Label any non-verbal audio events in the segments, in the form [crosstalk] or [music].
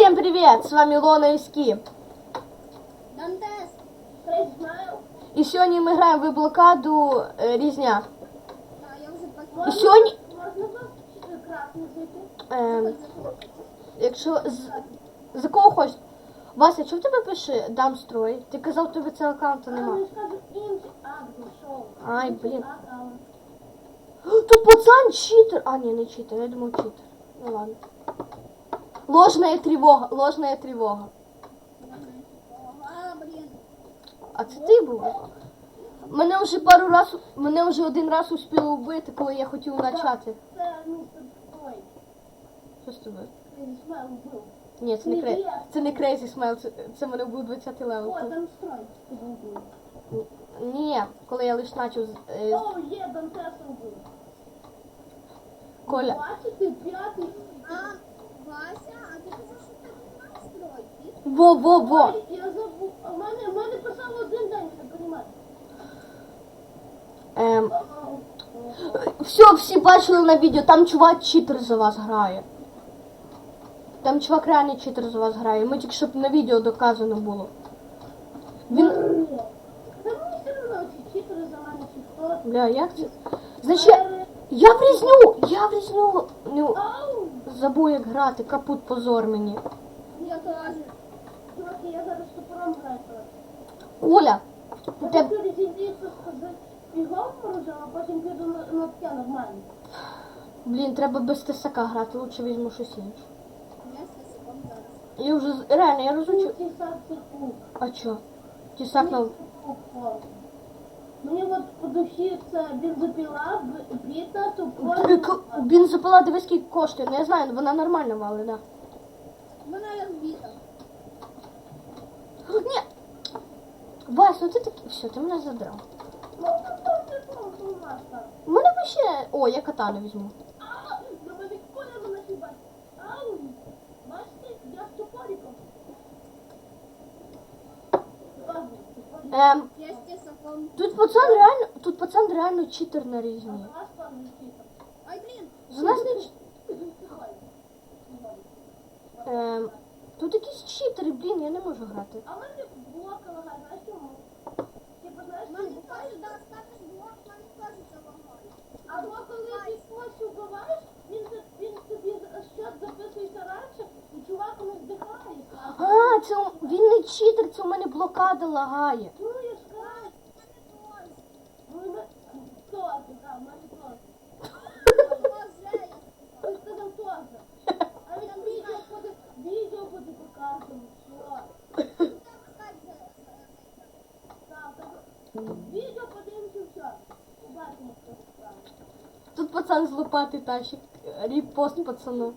Всем привет! С вами Лона и Ски. Дантес. І сьогодні ми граємо в блокаду е, різня. А, я вже І пакую. сьогодні, Можна зайти? е, якщо з, за кого хочеш. Вася, чого в тебе пише дам строй? Ти казав, тобі цього аккаунту нема. шоу. Ай, блін. Тут пацан читер. А, ні, не читер, я думав читер. Ну ладно. Ложная тривога, ложная тривога. А, це ти був? Мене вже пару раз, мене вже один раз успіло вбити, коли я хотів начати. Той. Що з тобою? Ні, це не крей. Це не Crazy Smile, це, це мене був 20 левел. О, там строй. Ні, коли я лише почав. з- е, О, є, Дантесом був. Коля. 25-й. А, Вася, а ти казав, що так нема стройки? Во, во, во. Ой, Я забув. В мене, в мене писало один день, я розумію. Ем, все, всі бачили на відео, там чувак читер за вас грає. Там чувак реально читер за вас грає. Ми тільки щоб на відео доказано було. Він. Та мені все одно, чи читери за мене, чи хто. Бля, як це? Значить, я врізню! Я врізню! Ну, Ау! Забув як грати, капут позор мені. Я теж. Чуваки, я зараз топором граю. Оля, у Я тебе. перезійдіться з бігом морозом, а потім піду на, на таке нормально. Блін, треба без тесака грати, лучше візьму щось інше. Я з зараз. Я вже з- реально я розучу. Ті. А чо? Тісак на. Мені от по душі це бензопіла. К- Бензопила, дивись, скільки коштує. Ну я знаю, вона нормально валить, да. Вона розбита. Ні. Вась, ну ти такий. Все, ти мене задрав. Ну, то то ти там понимаєш так. У мене би ще. О, я катану візьму. А, коля мене хіба. Ау, бачите, я з топориком. Ладно, топорик. Ем. Тут пацан реально. Тут пацан реально читер на різні. за. Нас не. ч- Ем, тут якісь читери, блін, я не можу грати. А в мене блока лагає, знаєш чому? Типу, знаєш, Мені чому? теж, да, стати блок, мені теж це лагає. Або коли ти когось вбиваєш, він, за- він тобі щось записується раніше, і чувак не здихає. А, це у- він не читер, це у мене блокада лагає. Ну, я ж кажу, ну, і ми... Хто ти, да, в мене теж. Ти сказав теж. А він відео буде, відео буде показано, що. Так, так. Відео подивимося, все. Побачимо, що справа. Тут пацан з лопати тащить. Репост пацану.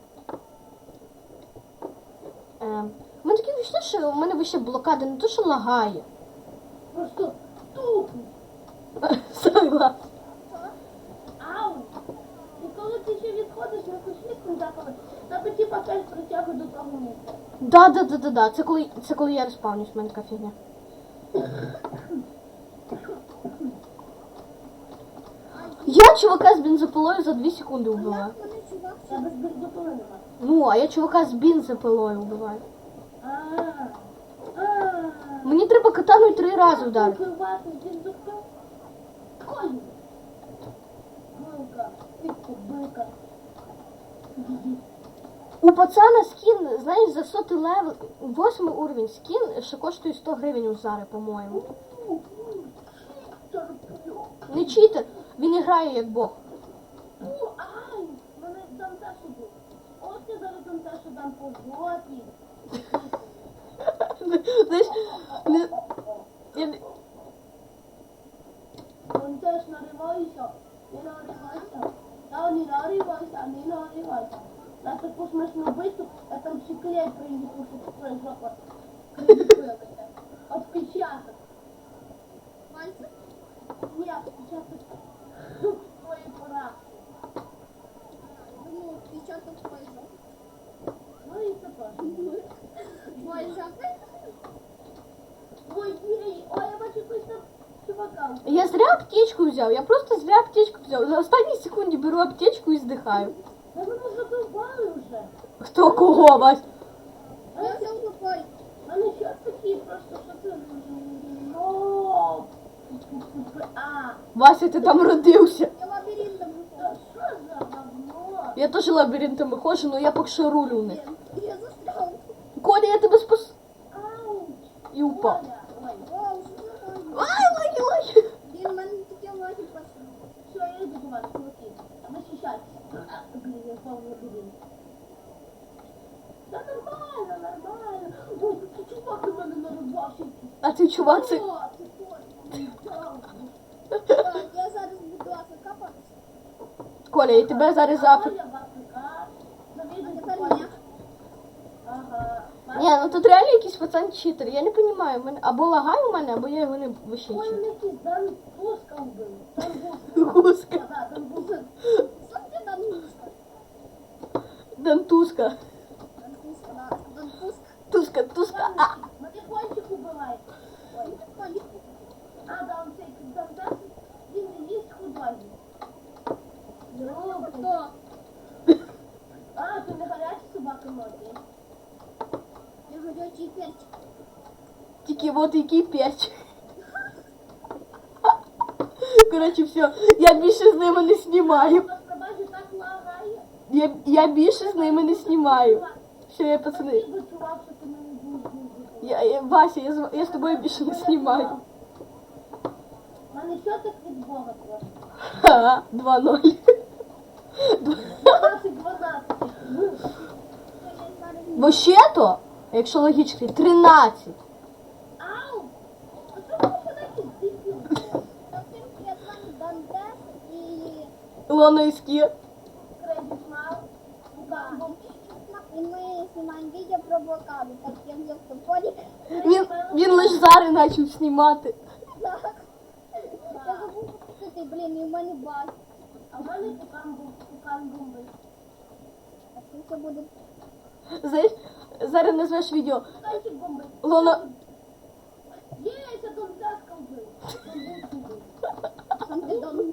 Ем, у мене таке відчуття, що у мене вище блокада, не то, що лагає. Просто тупо. [laughs] Согласна. Ау! І коли на космічну запали, тебе типа опять притягує до того місця. Да, да, да, да, да. Це коли, це коли я респавнюсь, в мене така фігня. Я чувака з бензопилою за 2 секунди вбиваю. Як мене чувак Я без бензопили нема. Ну, а я чувака з бензопилою вбиваю. А, а. Мені треба катаною три рази вдарити. Вбивати з бензопил? Конь. Билка. Ти кубилка. У пацана скін, знаєш, за сотий левел, восьмий уровень скін, що коштує 100 гривень у Зари, по-моєму. Не читер, він грає як Бог. Ай! Мене дам теж був. От я зараз дам теж дам по. [laughs] Знаєш, не, я, теж наривайся. Не наривайся. Та не наривайся, не наривайся. На таку смішну битву, я там ще клей приїхав, щоб твоя жопа. Отпечаток. пальцем? Ні, отпечаток твоєї поразки. Думаю, печаток твої жопи. Ну і це теж. Твої жопи? Ой, я зря аптечку взяв, я просто зря аптечку взяв. На останній секунді беру аптечку і здихаю. Та мене задовбали вже. Хто кого, Вась? А мене ще такі просто, що це... Ну... А, Вася, ти там родився. Я лабіринтом та що за говно? Я теж лабіринтами ходжу, але я поки що рулю в них. Я. Коля, я тебе спас. Ауч! І упав. Що за лаги? Ай, лаги, лаги. Блін, в мене такі лаги пошли. все, я иду к вас, чуваки. Защищайтесь. Блин, я впал в лабиринт. Да нормально, нормально. Ой, тут чувак на мене нарубався. А ти чувак, це. О, це я зараз буду закапатися. Коля, я тебе зараз запит. Я в Африка. А Завідуй, тепер Коля. ні. Ага. Ні, ну тут реально якийсь пацан читер. Я не розумію. Мене або лагай у мене, або я його не Ой, вищенчу. він якийсь Дан Пуска вбив. Дан Пуска. Гуска. Ага, Дан Пуска. Сам ти там мушка. Дантуска. Дантуска, да. Дантуска. Туска, туска. А. Ой, пані. А, да, он цей Дантас. Він не їсть худой. Ну, Хто? А, ти не гаряча собака ноги. Я горячий перчик. Тільки от який перч. Коротше, все. Я більше з ними не знімаю. У нас на базі так лагає. Я, я більше з ними не знімаю. Все, я пацани. Спасибо, чувак, що ти мене будеш Я, я, Вася, я, з- я з тобою більше не знімаю. У мене що так від Бога просто. Ха, 2-0. 12-12. Вообще-то, якщо логічно, 13. Ау! Лона і Скір. Крейзі Смайл. Букамбом. І ми знімаємо відео про блокаду, так як я в тополі. Він, він лише зараз почав знімати. Так. Я забув пустити, блін, і в мене баг. А в мене Букамбом. Букамбом. А це все буде... Знаєш, зараз назвеш відео. Танчик бомби. Лона. Є, це Донцятка вбив. Сам ти дом.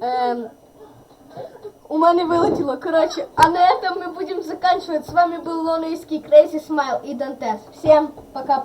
Эм, у мене вилетіло. Короче, а на этом мы будем заканчивать. С вами был Лона Иски, Crazy Smile и Дантес. Всем пока-пока.